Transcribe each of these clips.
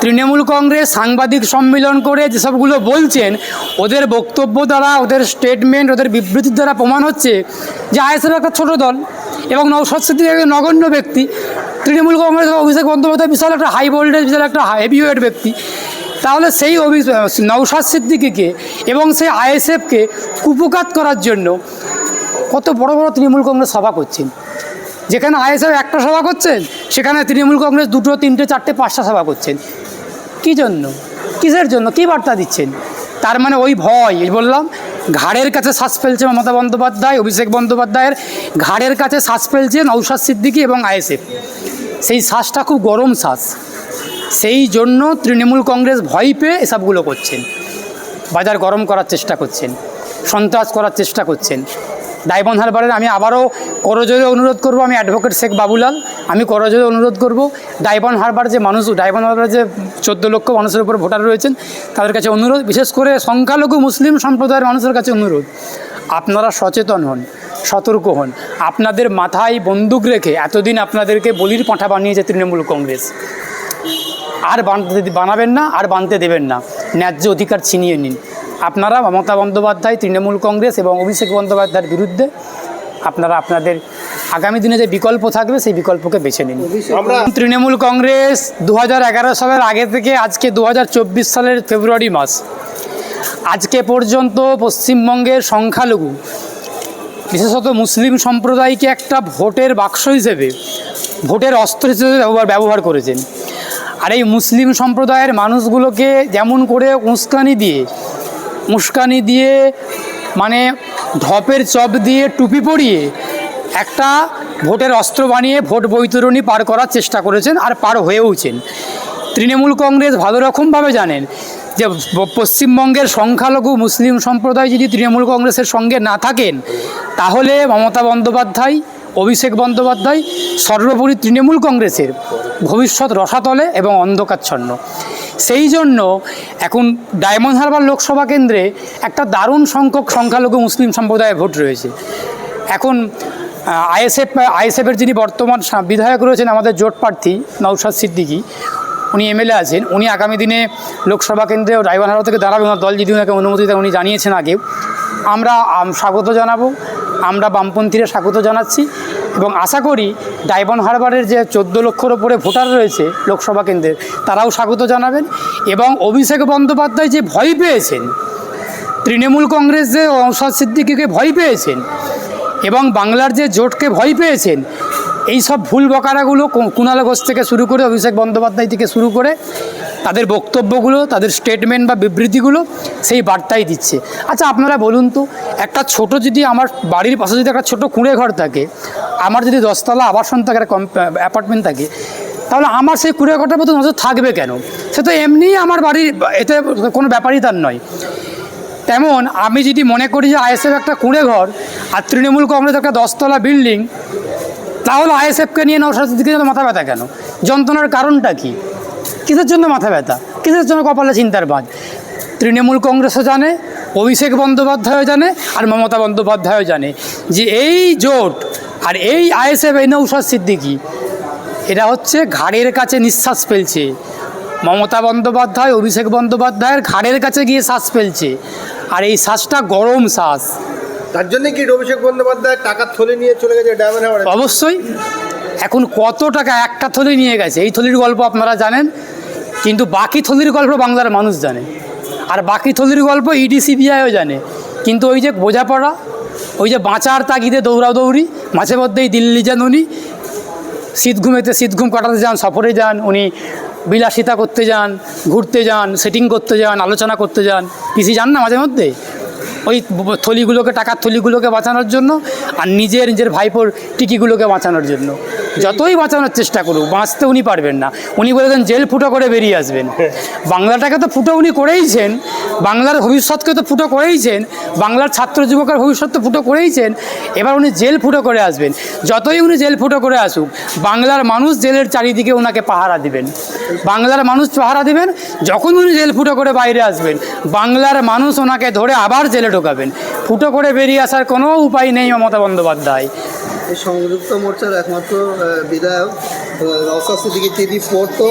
তৃণমূল কংগ্রেস সাংবাদিক সম্মেলন করে যেসবগুলো বলছেন, ওদের বক্তব্য দ্বারা, ওদের স্টেটমেন্ট ওদের বিবৃতির দ্বারা প্রমাণ হচ্ছে যে আইএসএফ একটা ছোটো দল এবং একজন নগণ্য ব্যক্তি। তৃণমূল কংগ্রেস অভিষেক বন্দ্যোপাধ্যায় বিশাল একটা হাই ভোল্টেজ বিশাল একটা হেভিওয়েট ব্যক্তি। তাহলে সেই অভি নৌসাদ সিদ্দিকিকে এবং সেই আইএসএফকে কুপকাত করার জন্য কত বড় বড় তৃণমূল কংগ্রেস সভা করছেন। যেখানে আইএসএফ একটা সভা করছেন, সেখানে তৃণমূল কংগ্রেস দুটো, তিনটে, চারটে, পাঁচটা সভা করছেন। কী জন্য? কিসের জন্য? কী বার্তা দিচ্ছেন? তার মানে ওই ভয় বললাম, ঘাড়ের কাছে শ্বাস ফেলছে মমতা বন্দ্যোপাধ্যায়, অভিষেক বন্দ্যোপাধ্যায়ের ঘাড়ের কাছে শ্বাস ফেলছে নৌশাদ সিদ্দিকী এবং আইএসএফ। সেই শ্বাসটা খুব গরম শ্বাস। সেই জন্য তৃণমূল কংগ্রেস ভয় পেয়ে এসবগুলো করছেন। বাজার গরম করার চেষ্টা করছেন, সন্ত্রাস করার চেষ্টা করছেন। ডায়মন্ড হারবারের আমি আবারও করজোরে অনুরোধ করব, আমি অ্যাডভোকেট শেখ বাবুলাল, আমি করজোরে অনুরোধ করব ডায়মন্ড হারবার যে মানুষ ডায়মন্ড হারবার যে চোদ্দ লক্ষ মানুষের উপর ভোটার রয়েছেন, তাদের কাছে অনুরোধ, বিশেষ করে সংখ্যালঘু মুসলিম সম্প্রদায়ের মানুষের কাছে অনুরোধ, আপনারা সচেতন হন, সতর্ক হন, আপনাদের মাথায় বন্দুক রেখে এতদিন আপনাদেরকে বলির পাঁঠা বানিয়েছে তৃণমূল কংগ্রেস। আর বানতে বানাবেন না, আর বানতে দেবেন না, ন্যায্য অধিকার ছিনিয়ে নিন। আপনারা মমতা বন্দ্যোপাধ্যায় তৃণমূল কংগ্রেস এবং অভিষেক বন্দ্যোপাধ্যায়ের বিরুদ্ধে আপনারা আপনাদের আগামী দিনে যে বিকল্প থাকবে সেই বিকল্পকে বেছে নিন। আমরা তৃণমূল কংগ্রেস দু হাজার এগারো সালের আগে থেকে আজকে দু হাজার চব্বিশ সালের ফেব্রুয়ারি মাস আজকে পর্যন্ত পশ্চিমবঙ্গের সংখ্যালঘু বিশেষত মুসলিম সম্প্রদায়কে একটা ভোটের বাক্স হিসেবে ভোটের অস্ত্র হিসেবে ব্যবহার ব্যবহার করেছেন। আর এই মুসলিম সম্প্রদায়ের মানুষগুলোকে যেমন করে উস্কানি দিয়ে উস্কানি দিয়ে মানে ধপের চপ দিয়ে টুপি পরিয়ে একটা ভোটের অস্ত্র বানিয়ে ভোট বৈতরণী পার করার চেষ্টা করেছেন আর পার হয়েওছেন। তৃণমূল কংগ্রেস ভালো রকমভাবে জানেন যে পশ্চিমবঙ্গের সংখ্যালঘু মুসলিম সম্প্রদায় যদি তৃণমূল কংগ্রেসের সঙ্গে না থাকেন, তাহলে মমতা বন্দ্যোপাধ্যায়, অভিষেক বন্দ্যোপাধ্যায় সর্বোপরি তৃণমূল কংগ্রেসের ভবিষ্যৎ রসাতলে এবং অন্ধকারচ্ছন্ন সেই জন্য এখন ডায়মন্ড হারবার লোকসভা কেন্দ্রে একটা দারুণ সংখ্যক সংখ্যালঘু মুসলিম সম্প্রদায়ের ভোট রয়েছে। এখন আইএসএফ, আইএসএফের যিনি বর্তমান বিধায়ক রয়েছেন আমাদের জোট প্রার্থী নৌশাদ সিদ্দিকী, উনি এমএলএ আছেন। উনি আগামী দিনে লোকসভা কেন্দ্রে ড্রাইভার রায়বানহারা থেকে দাঁড়াবে ওনার দল যদি ওনাকে অনুমতি দেয় উনি জানিয়েছেন আগেও। আমরা স্বাগত জানাব। আমরা বামপন্থীরা স্বাগত জানাচ্ছি। এবং আশা করি ডায়মন্ড হারবারের যে চোদ্দ লক্ষর ওপরে ভোটার রয়েছে লোকসভা কেন্দ্রের, তারাও স্বাগত জানাবেন এবং অভিষেক বন্দ্যোপাধ্যায় যে ভয় পেয়েছেন, তৃণমূল কংগ্রেস যে অংসাদ সিদ্দিকিকে ভয় পেয়েছেন এবং বাংলার যে জোটকে ভয় পেয়েছেন, এই সব ভুল বকারাগুলো কুণাল ঘোষ থেকে শুরু করে অভিষেক বন্দ্যোপাধ্যায় থেকে শুরু করে তাদের বক্তব্যগুলো, তাদের স্টেটমেন্ট বা বিবৃতিগুলো সেই বার্তাই দিচ্ছে। আচ্ছা আপনারা বলুন তো, একটা ছোট যদি আমার বাড়ির পাশে যদি একটা ছোট কুঁড়ে ঘর থাকে, আমার যদি দশতলা আবাসন থাকে, একটা অ্যাপার্টমেন্ট থাকে, তাহলে আমার সেই কুঁড়ে ঘরটার মতো নজর থাকবে কেন? সে তো এমনিই আমার বাড়ির, এতে কোনো ব্যাপারই তার নয়। তেমন আমি যদি মনে করি যে আইএসএফ একটা কুঁড়ে ঘর আর তৃণমূল কংগ্রেস একটা দশতলা বিল্ডিং, তাহলে আইএসএফকে নিয়ে নৌসাদ দিকে মাথা ব্যথা কেন? যন্ত্রণার কারণটা কি? কিসের জন্য মাথা ব্যথা? কিসের জন্য কপালে চিন্তার বাজ? তৃণমূল কংগ্রেসও জানে অভিষেক বন্দ্যোপাধ্যায়ও জানে আর মমতা বন্দ্যোপাধ্যায়ও জানে যে এই জোট আর এই আইএসএফ এই নৌসাদ সিদ্দিকি এটা হচ্ছে ঘাড়ের কাছে নিঃশ্বাস ফেলছে। মমতা বন্দ্যোপাধ্যায় অভিষেক বন্দ্যোপাধ্যায়ের ঘাড়ের কাছে গিয়ে শ্বাস ফেলছে। আর এই শ্বাসটা গরম শ্বাস। তার জন্য কি অভিষেক বন্দ্যোপাধ্যায় টাকা থলে নিয়ে চলে গেছে ডায়মন্ড অবশ্যই। এখন কত টাকা একটা থলি নিয়ে গেছে? এই থলির গল্প আপনারা জানেন, কিন্তু বাকি থলির গল্প বাংলার মানুষ জানে। আর বাকি থলির গল্প E ইডি সিবিআইও জানে। কিন্তু ওই যে বোঝাপড়া, ওই যে বাঁচার তাগিদে দৌড়াদৌড়ি মাঝে মধ্যেই দিল্লি যান উনি, শীত ঘুমেতে, শীত ঘুম কাটাতে যান, সফরে যান, উনি বিলাসিতা করতে যান, ঘুরতে যান সেটিং করতে যান, আলোচনা করতে যান। পিসি যান না মাঝে মধ্যে? ওই থলিগুলোকে, টাকার থলিগুলোকে বাঁচানোর জন্য আর নিজের নিজের ভাইপোর টিকিগুলোকে বাঁচানোর জন্য। যতই বাঁচানোর চেষ্টা করুক, বাঁচতে উনি পারবেন না। উনি বলেছেন জেল ফুটো করে বেরিয়ে আসবেন। বাংলাটাকে তো ফুটো উনি করেইছেন, বাংলার ভবিষ্যৎকে তো ফুটো করেইছেন, বাংলার ছাত্র যুবকের ভবিষ্যৎ তো ফুটো করেইছেন, এবার উনি জেল ফুটো করে আসবেন। যতই উনি জেল ফুটো করে আসুক, বাংলার মানুষ জেলের চারিদিকে ওনাকে পাহারা দিবেন। বাংলার মানুষ পাহারা দিবেন, যখন উনি জেল ফুটো করে বাইরে আসবেন, বাংলার মানুষ ওনাকে ধরে আবার জেলে ঢোকাবেন। ফুটো করে বেরিয়ে আসার কোনো উপায় নেই মমতা বন্দ্যোপাধ্যায়। সংযুক্ত মোর্চার একমাত্র বিধায়ক রসাস্তি দিকে তিনি পড়তো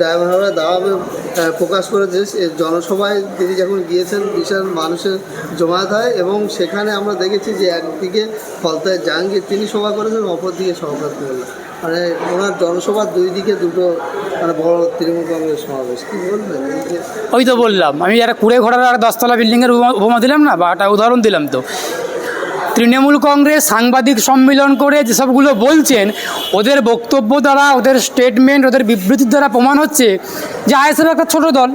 ড্রাইভার হাওড়া দাওয়াবে প্রকাশ করেছে। সে জনসভায় তিনি যখন গিয়েছেন, বিশাল মানুষের জমায়েত হয় এবং সেখানে আমরা দেখেছি যে একদিকে ফলতায় জাহাঙ্গীর, তিনি সভা করেছেন, অপরদিকে সভাপত মোল্লা মানে ওনার জনসভার দুই দিকে দুটো মানে বড় তৃণমূল কংগ্রেস সমাবেশ। কী বলবেন? ওই তো বললাম, আমি একটা কুড়ে ঘোড়ার আর দশতলা বিল্ডিংয়ের উপমা দিলাম না, বা একটা উদাহরণ দিলাম তো। তৃণমূল কংগ্রেস সাংবাদিক সম্মেলন করে যেসবগুলো বলছেন, ওদের বক্তব্য দ্বারা, ওদের স্টেটমেন্ট ওদের বিবৃতির দ্বারা প্রমাণ হচ্ছে যে আইএসএফ একটা ছোটো দল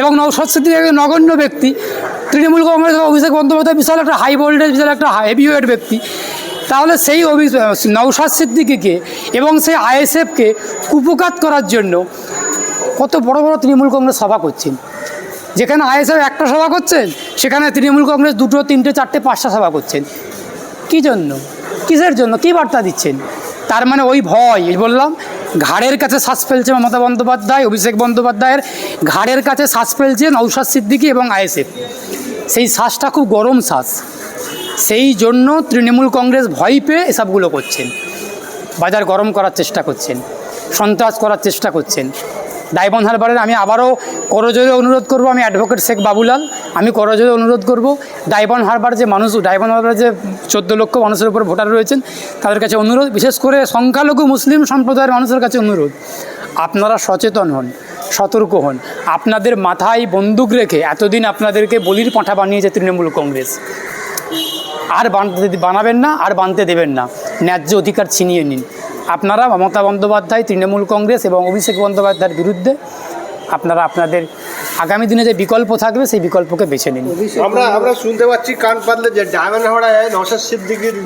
এবং সিদ্দিক একজন নগণ্য ব্যক্তি। তৃণমূল কংগ্রেস অভিষেক বন্দ্যোপাধ্যায় বিশাল একটা হাই ভোল্টেজ বিশাল একটা হেভি ওয়েট ব্যক্তি। তাহলে সেই অভি নৌশাদ সিদ্দিকিকে এবং সেই আইএসএফকে কুপকাত করার জন্য কত বড় বড় তৃণমূল কংগ্রেস সভা করছেন। যেখানে আইএসএফ একটা সভা করছেন, সেখানে তৃণমূল কংগ্রেস দুটো, তিনটে, চারটে, পাঁচটা সভা করছেন। কী জন্য? কিসের জন্য? কী বার্তা দিচ্ছেন? তার মানে ওই ভয় বললাম, ঘাড়ের কাছে শ্বাস ফেলছে মমতা বন্দ্যোপাধ্যায়, অভিষেক বন্দ্যোপাধ্যায়ের ঘাড়ের কাছে শ্বাস ফেলছে নৌশাদ সিদ্দিকী এবং আইএসএফ। সেই শ্বাসটা খুব গরম শ্বাস। সেই জন্য তৃণমূল কংগ্রেস ভয় পেয়ে এসবগুলো করছেন। বাজার গরম করার চেষ্টা করছেন। সন্ত্রাস করার চেষ্টা করছেন। ডায়মন্ড হারবারের আমি আবারও করজোরে অনুরোধ করব, আমি অ্যাডভোকেট শেখ বাবুলাল, আমি করজোরে অনুরোধ করব ডায়মন্ড হারবার যে মানুষ ডায়মন্ড হারবার যে চোদ্দ লক্ষ মানুষের উপর ভোটার রয়েছেন, তাদের কাছে অনুরোধ, বিশেষ করে সংখ্যালঘু মুসলিম সম্প্রদায়ের মানুষের কাছে অনুরোধ, আপনারা সচেতন হন, সতর্ক হন, আপনাদের মাথায় বন্দুক রেখে এতদিন আপনাদেরকে বলির পাঁঠা বানিয়েছে তৃণমূল কংগ্রেস। আর বানতে বানাবেন না, আর বানতে দেবেন না, ন্যায্য অধিকার ছিনিয়ে নিন। আপনারা মমতা বন্দ্যোপাধ্যায়, তৃণমূল কংগ্রেস এবং অভিষেক বন্দ্যোপাধ্যায়ের বিরুদ্ধে আপনারা আপনাদের আগামী দিনে যে বিকল্প থাকবে, সেই বিকল্পকে বেছে নিন। আমরা আমরা শুনতে পাচ্ছি কান পাতলে যে ডায়মন্ড হাওড়ায় নশা সিদ্দিকির